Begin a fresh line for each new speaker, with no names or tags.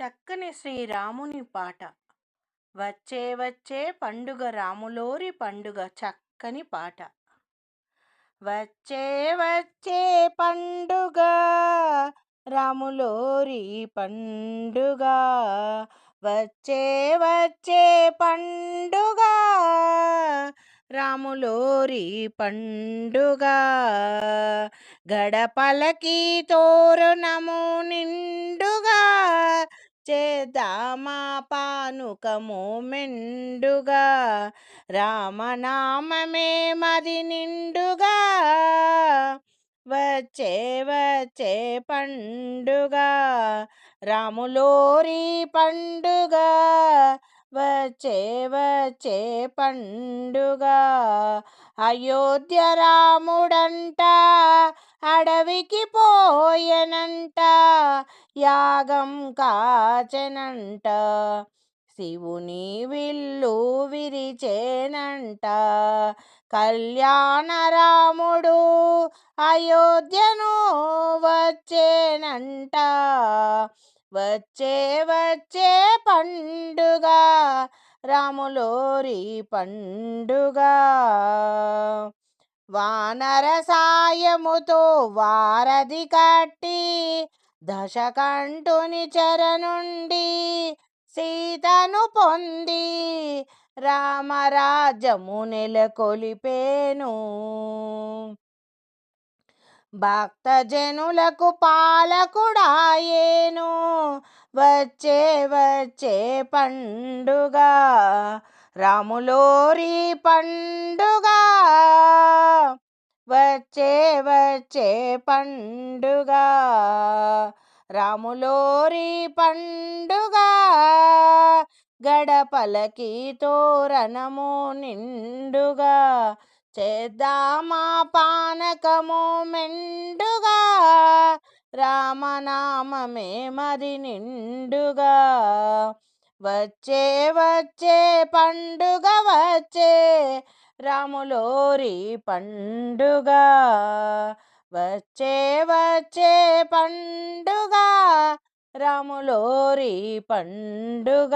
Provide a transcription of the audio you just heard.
చక్కని శ్రీరాముని పాట. వచ్చే వచ్చే పండుగ రాములోరి పండుగ చక్కని పాట. వచ్చే వచ్చే పండుగ రాములోరి పండుగ. వచ్చే వచ్చే పండుగ రాములోరి పండుగ. గడపలకి తోరణము నిండుగా చేద్దామా పానుకము మెండుగా? రామనామమే మరి నిండుగా? వచ్చే వచ్చే పండుగ? రాములోరి పండుగ? వచ్చే వచ్చే పండుగ? అయోధ్య రాముడంట అడవికి పోయనంట యాగం కాచెనంట. శివుని విల్లు విరిచేనంట. కళ్యాణ రాముడు అయోధ్యను వచ్చేనంట. వచ్చే వచ్చే పండుగ రాములోరి పండుగ. వానర సాయముతో వారధి కట్టి దశకంఠుని చెర నుండి సీతను పొంది రామరాజ్యము నెలకొలిపేను. భక్తజనులకు పాలకుడాయేను. వచ్చే వచ్చే పండుగ రాములోరి పండుగ. వచ్చే వచ్చే పండుగ. రాములోరి పండుగ. గడపలకి తోరణము నిండుగా. చేద్దామా పానకము మెండుగా. రామనామమే మరి నిండుగా. వచ్చే వచ్చే పండుగ వచ్చే రాములోరి పండుగ. వచ్చే వచ్చే పండుగ. రాములోరి పండుగ.